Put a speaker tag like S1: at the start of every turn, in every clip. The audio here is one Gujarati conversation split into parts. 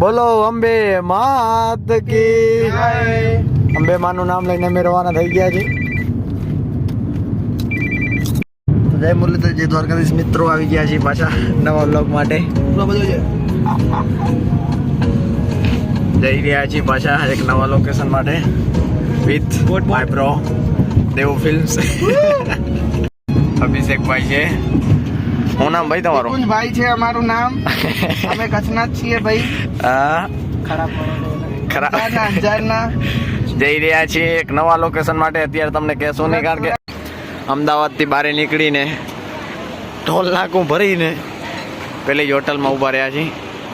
S1: બોલો અંબે માત કી અંબે માનું નામ લઈને અમે રવાના થઈ ગયા છે જય મુરલીધર જય દ્વારકાધીશ. મિત્રો આવી ગયા છે પાછા નવા બ્લોગ માટે. જઈ રહ્યા છીએ પાછા એક નવા લોકેશન માટે with my bro Dev films Abhishekbhai છે. હું નામ ભાઈ તમારું?
S2: ભાઈ છે અમારું નામ. અમે કચ્છના જ છીએ ભાઈ.
S1: હા
S2: ખરાબ
S1: ખરાબ.
S2: અંજારના
S1: જઈ રહ્યા છીએ એક નવા લોકેશન માટે. અત્યારે તમને કહેશું નહીં કારણ કે અમદાવાદથી બહાર નીકળીને ઢોલ નાકું ભરીને પેલી હોટલમાં ઊભા રહ્યા છીએ.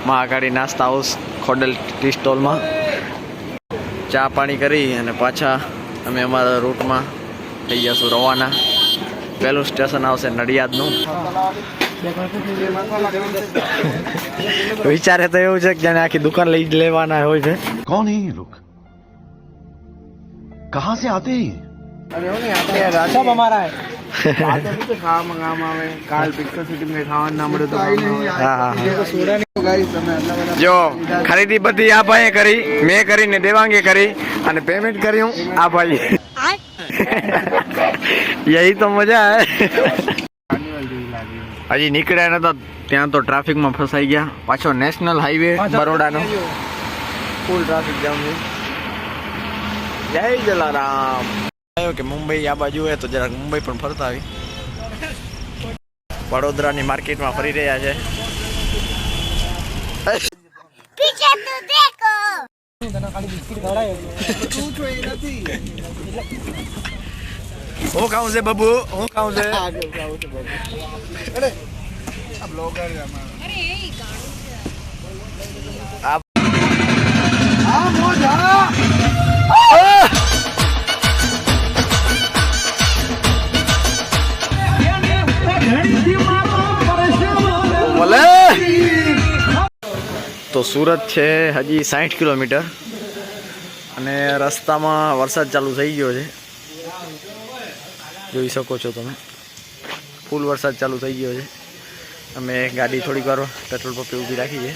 S1: મહાકાળી નાસ્તા હાઉસ ખોડલ ટી સ્ટોલમાં ચા પાણી કરી અને પાછા અમે અમારા રૂટમાં થઈ જશું રવાના. પહેલું સ્ટેશન આવશે નડિયાદનું. વિચારે તો એવું છે કે જાણે આખી દુકાન લઈ લેવાના હોય છે.
S3: કોણ હે લોક?
S2: કહા સે આતે આપણે રાજસબ અમારા
S1: જો ખરીદી બધી આ ભાઈએ કરી મેં કરીને દેવાંગે કરી અને પેમેન્ટ કર્યું આ ભાઈ યહી તો મજા હે હજી નીકળ્યા નતા ત્યાં તો ટ્રાફિકમાં ફસાઈ ગયા. પાછો નેશનલ હાઈવે બરોડાનો. ફૂલ ટ્રાફિક જામ જય જલારામ. આવ્યો કે મુંબઈ આ બાજુ હોય તો જરાક મુંબઈ પણ ફરતા આવી. વડોદરાની માર્કેટમાં ફરી રહ્યા છે.
S2: દેખો.
S1: હું ખાઉં છે બબુ? હું ખાઉં છે?
S2: આ મોજ
S1: તો સુરત છે હજી સાઠ કિલોમીટર અને રસ્તામાં વરસાદ ચાલુ થઈ ગયો છે. જોઈ શકો છો તમે. ફૂલ વરસાદ ચાલુ થઈ ગયો છે. અમે ગાડી થોડીક વાર પેટ્રોલ પંપે ઊભી રાખી છે.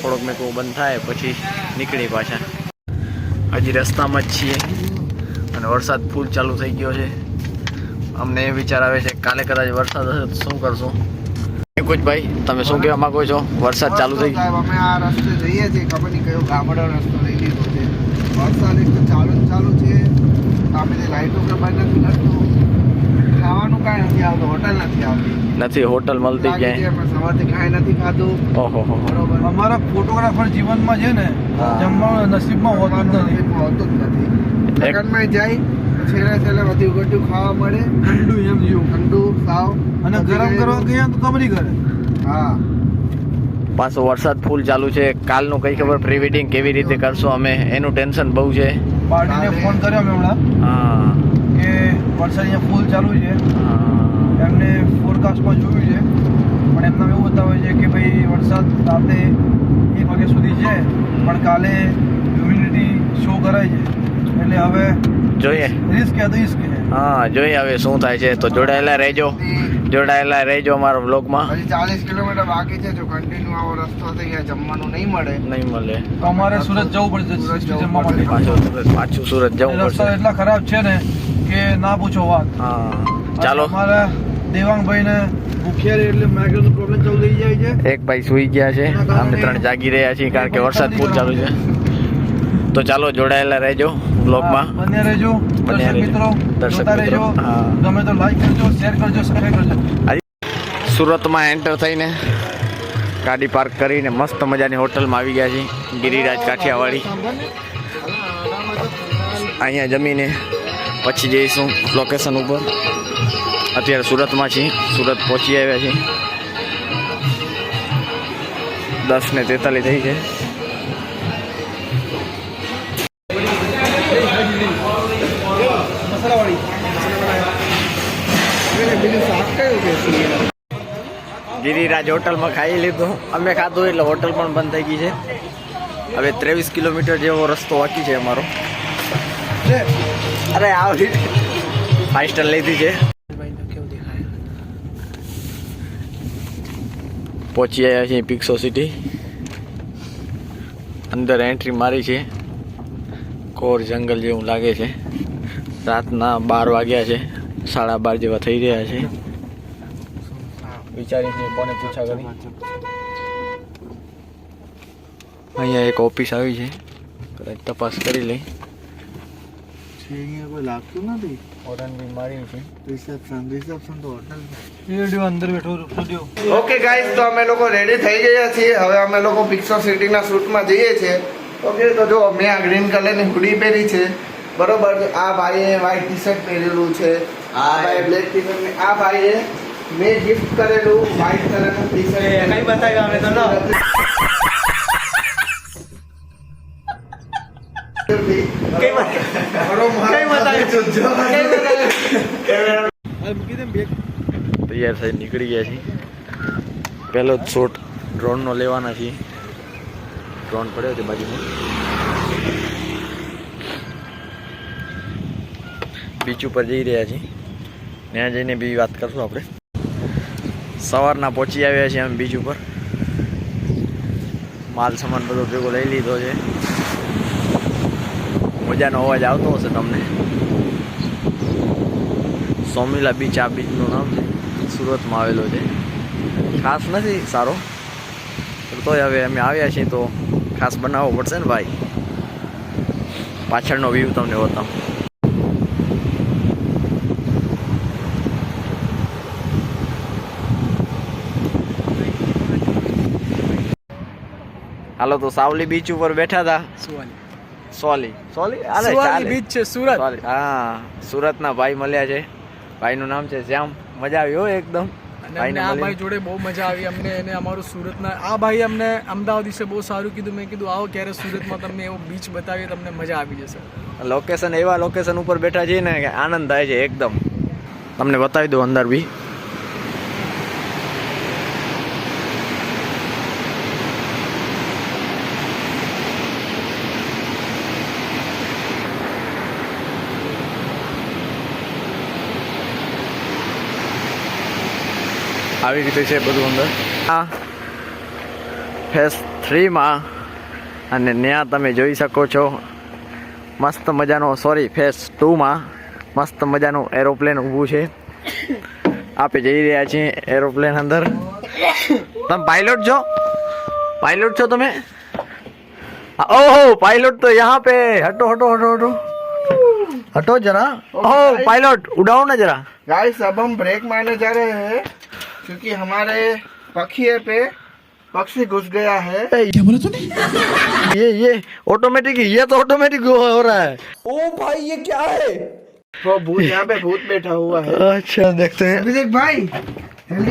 S1: થોડોક મેં કહું બંધ થાય, પછી નીકળી પાછા. હજી રસ્તામાં જ છીએ. અને વરસાદ ફૂલ ચાલુ થઈ ગયો છે. અમને એ વિચાર આવે છે, કાલે કદાચ વરસાદ હશે તો શું કરશું? ભાઈ તમે શું કહેવા માંગો છો? વરસાદ ચાલુ થઈ ગયો.
S2: અમે આ રસ્તે જઈએ છીએ. ખબર નહીં કયો ગામડો રસ્તો લઈ લીધો છે. વરસાદ ચાલુ ચાલુ છે. સામેથી લાઈટો કે બંધ નથી થતું. ખાવાનું કાંઈ નથી આવતું હોટલ નથી આવતી.
S1: નથી હોટલ મળતી ક્યાંય?
S2: સવારથી કાંઈ નથી ખાધું.
S1: ઓહો.
S2: બરોબર.
S4: અમારા ફોટોગ્રાફર જીવનમાં છે ને. જમવાનું નસીબમાં હોતું જ નથી.
S2: હોતું જ નથી. જાય છેલ્લે છેલ્લે બધું ખાવા મળે.
S4: ઠંડુ એમ જેવું
S2: ઠંડુ સાવ.
S4: અને ગરમ કરવા ગયા તો કમરી કરે
S2: હા.
S1: પાછો વરસાદ ફૂલ ચાલુ છે. કાલનું કઈ ખબર પ્રી વેડિંગ કેવી રીતે કરશો અમે એનું ટેન્શન બહુ છે.
S4: પાર્ટીને ફોન કર્યો અમે હમણાં
S1: હા.
S4: કે વરસાદ અહીંયા ફૂલ ચાલુ છે.
S1: હા.
S4: એમને ફોરકાસ્ટમાં જોયું છે. પણ એમને એવું બતાવે છે કે ભાઈ વરસાદ રાતે એક વાગ્યા સુધી છે પણ કાલે હ્યુમિડિટી શો કરાય છે. એટલે હવે
S1: જોઈએ.
S4: રિસ્ક હે તો રિસ્ક
S1: હા જોઈએ હવે શું થાય છે. તો જોડાયેલા રહેજો. જોડાયેલા રહેજો અમારા બ્લોગમાં
S2: હજી ચાલીસ કિલોમીટર બાકી છે. જો કન્ટિન્યુ આવો રસ્તો થઈ ગયા જમવાનું નહીં મળે.
S1: નહીં મળે.
S4: તો અમારે સુરત જવું પડશે. જમવા માટે.
S1: પાછું સુરત પાછું સુરત જવું
S4: રસ્તા
S1: પડશે.
S4: એટલા ખરાબ છે ને કે ના પૂછો વાત.
S1: હા. ચાલો.
S4: અમારા દેવાંગભાઈ ને ભૂખ્યા એટલે માઇગ્રેન પ્રોબ્લેમ ચાલુ થઈ જાય છે.
S1: એક ભાઈ સુઈ ગયા છે. અમે ત્રણ જાગી રહ્યા છીએ કારણ કે વરસાદ પૂર ચાલુ છે. તો ચાલો જોડાયેલા રહેજો બ્લોગમાં
S4: બન્યા રહેજો. દર્શક. મિત્રો
S1: દર્શક
S4: રહેજો. ગમે તો લાઈક કરજો શેર કરજો સબસ્ક્રાઇબ કરજો.
S1: સુરતમાં એન્ટર થઈને ગાડી પાર્ક કરીને મસ્ત મજાની હોટલમાં આવી ગયા છીએ ગિરિરાજ કાઠિયાવાડી. અહીંયા જમીને પછી જઈશું લોકેશન ઉપર. અત્યારે સુરતમાં છીએ સુરત પહોંચી આવ્યા છીએ. દસ ને તેતાલીસ થઈ છે. ગિરિરાજ હોટલમાં ખાઈ લીધું. અમે ખાધું એટલે હોટલ પણ બંધ થઈ ગઈ છે. હવે ત્રેવીસ કિલોમીટર જેવો રસ્તો બાકી છે અમારો. અરે આવી. ફાઈવ સ્ટાર લીધી છે. પહોંચી આવ્યા છીએ પિક્સો સિટી અંદર એન્ટ્રી મારી છે. કોર જંગલ જેવું લાગે છે. રાતના બાર વાગ્યા છે. સાડા બાર જેવા થઈ રહ્યા છે. વિચારી છે કોને પૂછા કરી? અહીંયા એક ઓફિસ આવી છે. કદાચ તપાસ કરી લઈ.
S2: અહીંયા કોઈ લાગતું નથી?
S1: હોટલ બી મારી છે.
S2: રિસેપ્શન રિસેપ્શન તો હોટલ
S4: સ્ટુડિયો અંદર બેઠો સ્ટુડિયો
S2: ઓકે ગાઈસ તો અમે લોકો રેડી થઈ ગયા છીએ. હવે અમે લોકો પિક્ચર સિટીના શૂટમાં જઈએ છીએ. ઓકે તો જો મેં આ ગ્રીન કલરની હુડી પહેરી છે. બરોબર આ ભાઈએ વ્હાઈટ ટી શર્ટ પહેરેલું છે. આ ભાઈ બ્લેક ટી શર્ટ આ ભાઈએ મેં ગિફ્ટ કરેલું વ્હાઈટ કલરનું ટી શર્ટ
S4: કઈ બતાવ્યું અમે તો
S2: કઈ
S1: તૈયાર થઈ નીકળી ગયા છીએ. પહેલો જ શોટ ડ્રોનનો લેવાના છીએ. ડ્રોન પડ્યો છે બાજુમાં. બીચ ઉપર જઈ રહ્યા છીએ. ત્યાં જઈને બી વાત કરશું આપણે. સવારના પહોંચી આવ્યા છીએ અમે બીચ ઉપર. માલ સામાન બધો ભેગો લઈ લીધો છે. મજાનો અવાજ આવતો હશે તમને. સોમીલા બીચ, આ બીચનું નામ છે. સુરતમાં આવેલો છે. ખાસ નથી, સારો. તોય હવે અમે આવ્યા છીએ તો ખાસ બનાવવો પડશે ને ભાઈ? પાછળનો વ્યૂ તમને બતાવું. હાલો તો સાવલી બીચ ઉપર બેઠા હતા સોલી. સોલી. સોલી?
S4: બીચ છે સુરત.
S1: સોરી હા સુરતના ભાઈ મળ્યા છે. ભાઈનું નામ છે શ્યામ. મજા આવી હો એકદમ.
S4: અને આ ભાઈ જોડે બહુ મજા આવી. અમને એને અમારું સુરતના આ ભાઈ અમને અમદાવાદ વિશે બહુ સારું કીધું. મેં કીધું આવો ક્યારે સુરતમાં તમને એવો બીચ બતાવીએ તમને મજા આવી જશે.
S1: લોકેશન એવા લોકેશન ઉપર બેઠા છીએ ને કે આનંદ થાય છે એકદમ. તમને બતાવી દઉં અંદર બી. આવી રીતે છે બધું અંદર. આ ફેસ થ્રીમાં અને ત્યાં તમે જોઈ શકો છો. મસ્ત મજાનો સોરી ફેસ ટુમાં મસ્ત મજાનું એરોપ્લેન ઊભું છે. આપણે જઈ રહ્યા છીએ એરોપ્લેન અંદર. તમે પાયલોટ છો? પાયલોટ છો તમે? ઓહો પાયલોટ તો યહાં પે. હટો હટો હટો હટો. हटो जरा ओ પાયલોટ ઉડાવો ને જરા.
S2: गाइस अब हम ब्रेक मारने जा रहे हैं क्योंकि हमारे पखिए पे पक्षी घुस गया है।
S1: क्या बोला तूने? ये ये ऑटोमेटिक ये तो ऑटोमेटिक हो रहा है। ओ भाई ये क्या है?
S2: वो भूत यहाँ पे भूत बैठा हुआ है।
S1: अच्छा देखते हैं।
S2: अभिषेक भाई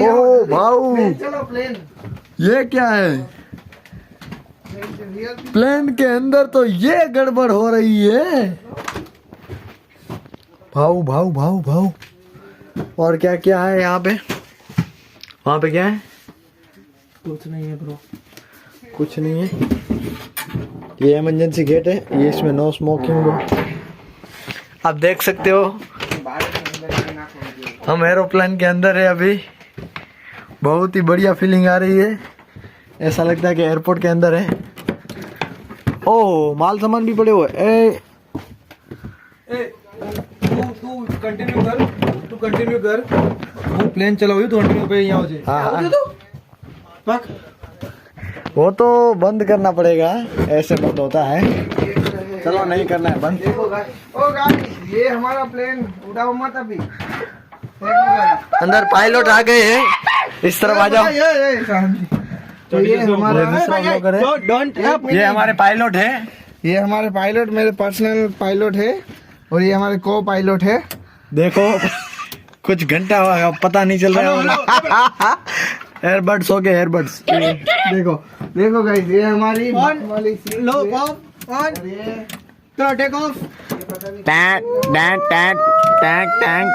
S1: ओ भाऊ।
S2: चलो प्लेन।
S1: ये क्या है? प्लेन के अंदर तो ये गड़बड़ हो रही है। भाऊ भाऊ भाऊ भाऊ। और क्या क्या है यहाँ पे? वहाँ पे क्या है?
S2: कुछ नहीं है ब्रो।
S1: कुछ नहीं है। ये इमरजेंसी गेट है। ये इसमें नो स्मोकिंग हो आप देख सकते हो। हम एरोप्लेन के अंदर है अभी। बहुत ही बढ़िया फीलिंग आ रही है। ऐसा लगता है कि एयरपोर्ट के अंदर है। ओह माल सामान भी पड़े हुए ए
S4: तू कंटिन्यू कर तू कंटिन्यू कर. वो प्लेन तो यहाँ हो जाए
S1: हाँ, हाँ। वो तो बंद करना पड़ेगा ऐसे बंद होता है। चलो नहीं करना है बंद।
S2: ओ ये हमारा प्लेन उड़ाओ मत अभी.
S1: अंदर पायलट आ गए हैं। इस तरफ़ आ जाओ।
S2: तो ये हमारे
S1: पायलट है
S2: ये हमारे पायलट मेरे पर्सनल पायलट है। और ये हमारे को पायलट है।
S1: देखो कुछ घंटा हुआ पता नहीं चल रहा है एयरबड्स हो गए एयरबड्स
S2: देखो देखो गाइस ये हमारी
S4: लो
S2: off
S4: on take off
S1: tank tank tank tank tank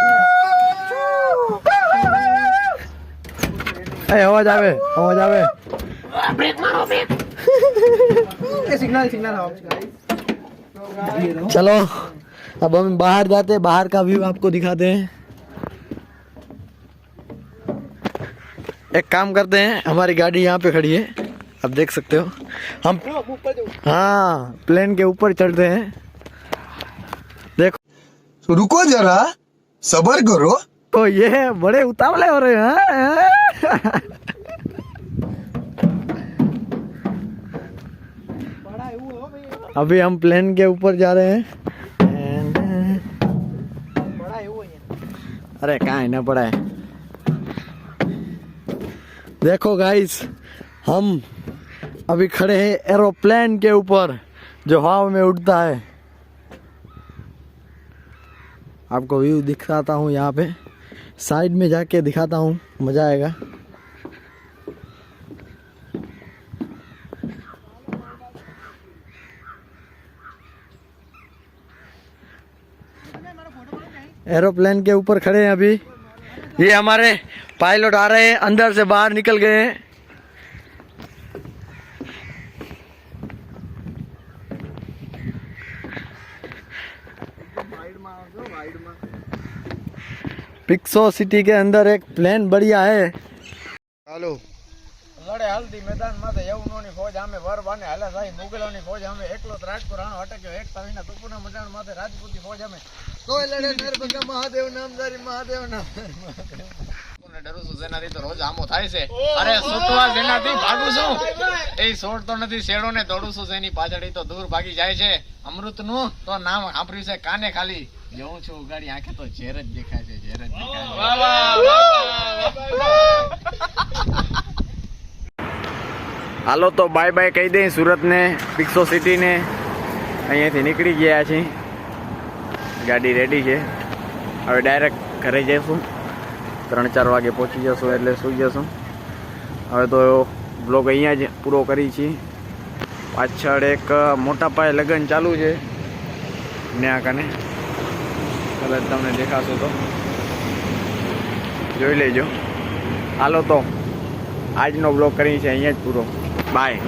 S1: A break मारो
S4: ब्रेक सिग्नल सिग्नल आओ।
S1: गाइस चलो। अब हम बाहर जाते हैं बाहर का व्यू आपको दिखाते हैं। एक काम करते हैं हमारी गाड़ी यहाँ पे खड़ी है आप देख सकते हो। हम हाँ प्लेन के ऊपर चढ़ते हैं। देखो।
S3: तो रुको जरा सबर करो।
S1: तो ये बड़े उतावले हो रहे हैं अभी हम प्लेन के ऊपर जा रहे हैं। अरे कहा ना पड़ा है। देखो गाइस हम अभी खड़े हैं एरोप्लेन के ऊपर, जो हवा में उड़ता है। आपको व्यू दिखाता हूँ यहाँ पे। साइड में जाके दिखाता हूँ, मज़ा आएगा। एरोप्लेन के ऊपर खड़े हैं अभी। ये हमारे पायलट आ रहे हैं, अंदर से बाहर निकल गए हैं। पिक्सो सिटी के अंदर एक प्लेन बढ़िया है।
S2: ચાલો
S4: લડે માં મેદાનમાં યવનોની ફોજ આમે વર બાને હાલે સાઈ મુગલોની ફોજ આમે એકલો ત્રાટકો રાણો અટક્યો એક તવીના તુપુના મજાણ માથે રાજપૂતી ફોજ આમે કોઈ લડે નર્મદા મહાદેવ નામધારી મહાદેવ નામ
S5: ડરું છું જેનાથી તો રોજ આમો થાય છે. અરે છૂટવા જેનાથી ભાગું છું. એ છોડતો નથી શેડો ને દોડું છું જેની પાછળ તો દૂર ભાગી જાય છે. અમૃતનું તો નામ સાંભળ્યું છે કાને ખાલી? જવું છું ઉગાડી આંખે તો ઝેર જ દેખાય છે ઝેર જ દેખાય છે.
S1: હાલો તો બાય બાય કહી દઈ સુરતને પિક્સો સિટીને અહીંયાથી નીકળી ગયા છીએ. ગાડી રેડી છે. હવે ડાયરેક્ટ ઘરે જઈશું. ત્રણ ચાર વાગે પહોંચી જશું એટલે સૂઈ જશું. હવે તો બ્લોગ અહીંયા જ પૂરો કરી છીએ. પાછળ એક મોટા પાયે લગ્ન ચાલુ છે. ત્યાં કને. કદાચ તમને દેખાશો તો. જોઈ લેજો. હાલો તો આજનો બ્લોગ કરી છે અહીંયા જ પૂરો. બાય